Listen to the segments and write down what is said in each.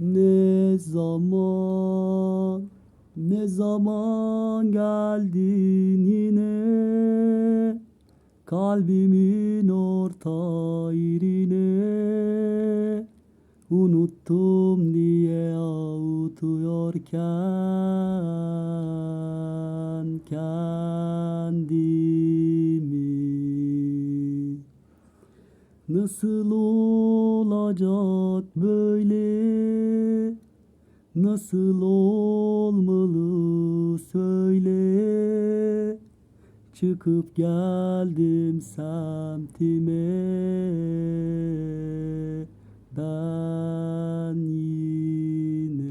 Ne zaman, ne zaman geldin yine? Kalbimin orta yerine unuttum diye avutuyorken Nasıl olacak böyle? Nasıl olmalı söyle? Çıkıp geldim semtime ben yine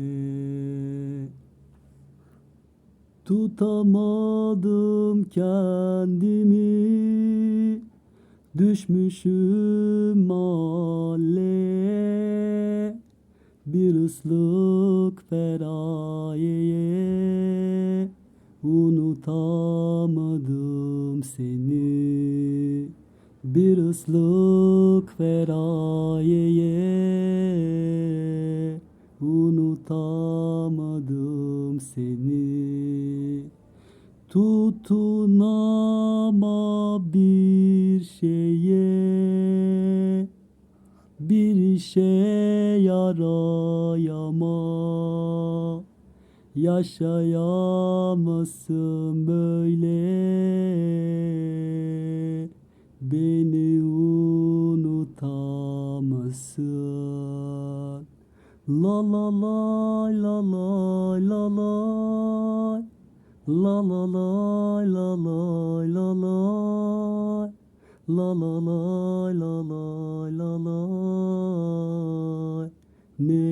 tutamadım kendimi Düşmüşüm mahalleye Bir ıslık feraye Unutamadım seni Bir ıslık feraye Unutamadım seni Tutunama Bir işe yarayama. Yaşayamasın böyle. Beni unutamasın. La la la la la la la. La la la la la la la La la la la la la la. Ne